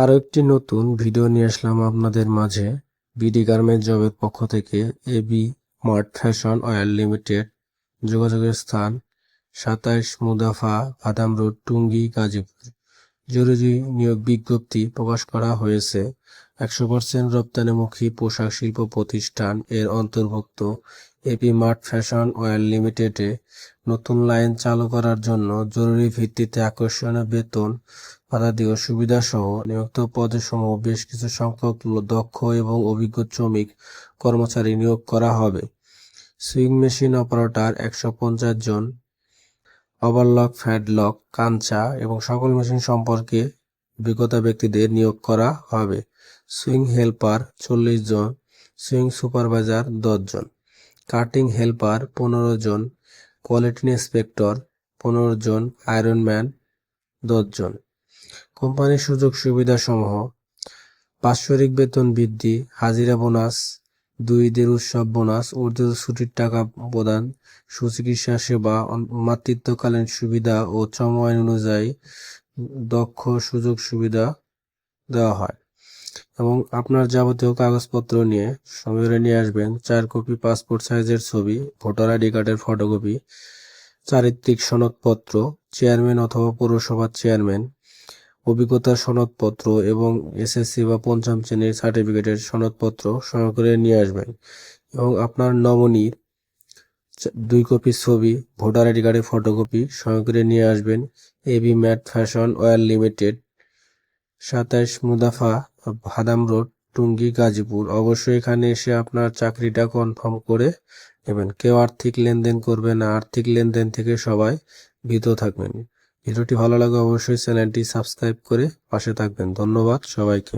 আরও একটি নতুন ভিডিও নিয়ে আসলাম আপনাদের মাঝে। বিডি গার্মেন্ট জবের পক্ষ থেকে AB mart fashion oil limited যোগাযোগের স্থান সাতাইশ মুদাফা বাদাম রোড, টুঙ্গি, গাজীপুর। জরুরি নিয়োগ বিজ্ঞপ্তি প্রকাশ করা হয়েছে। একশো পার্সেন্ট রপ্তানিমুখী পোশাক শিল্প প্রতিষ্ঠান এর অন্তর্ভুক্ত এপি মার্ট ফ্যাশন অয়েল লিমিটেডে নতুন লাইন চালু করার জন্য জরুরি ভিত্তিতে আকর্ষণীয় বেতন ভাতাদি ও সুবিধাসহ নিয়োজিত পদসমূহ বেশ কিছু সংখ্যক দক্ষ এবং অভিজ্ঞ শ্রমিক কর্মচারী নিয়োগ করা হবে। সুইং মেশিন অপারেটর একশো পঞ্চাশ জন ওভারলক ফ্যাডলক কাঞ্চা এবং সকল মেশিন সম্পর্কে অভিজ্ঞতা ব্যক্তিদের নিয়োগ করা হবে। সুইং হেল্পার চল্লিশ জন সুইং সুপারভাইজার দশ জন কাটিং হেল্পার পনেরো জন কোয়ালিটি ইন্সপেক্টর পনেরো জন আয়রনম্যান দশ জন। কোম্পানির সুযোগ সুবিধাসমূহ, বাৎসরিক বেতন বৃদ্ধি, হাজিরা বোনাস দুই ঈদের উৎসব বোনাস, ঊর্ধ্ব ছুটির টাকা প্রদান, সুচিকিৎসা সেবা মাতৃত্বকালীন সুবিধা ও শ্রম আইন অনুযায়ী দক্ষ সুযোগ সুবিধা দেওয়া হয়। এবং আপনার যাবতীয় কাগজপত্র নিয়ে সঙ্গে নিয়ে আসবেন চার কপি পাসপোর্ট সাইজের ছবি, ভোটার আইডি কার্ডের ফটোকপি, চারিত্রিক সনদপত্র, চেয়ারম্যান অথবা পৌরসভার চেয়ারম্যান অভিজ্ঞতার সনদপত্র এবং এসএসসি বা পঞ্চম শ্রেণির সার্টিফিকেটের সনদপত্র সহকারে নিয়ে আসবেন এবং আপনার নমনির দুই কপি ছবি, ভোটার আইডি কার্ডের ফটোকপি সহকারে নিয়ে আসবেন। AB mart fashion oil limited সাতাইশ মুদাফা, ভাদাম রোড, টুঙ্গি, গাজীপুর। অবশ্যই এখানে এসে আপনার চাকরিটা কনফার্ম করে নেবেন। কেউ আর্থিক লেনদেন করবে না। আর্থিক লেনদেন থেকে সবাই ভীত থাকবেন। ভিডিওটি ভালো লাগে অবশ্যই চ্যানেলটি সাবস্ক্রাইব করে পাশে থাকবেন। ধন্যবাদ সবাইকে।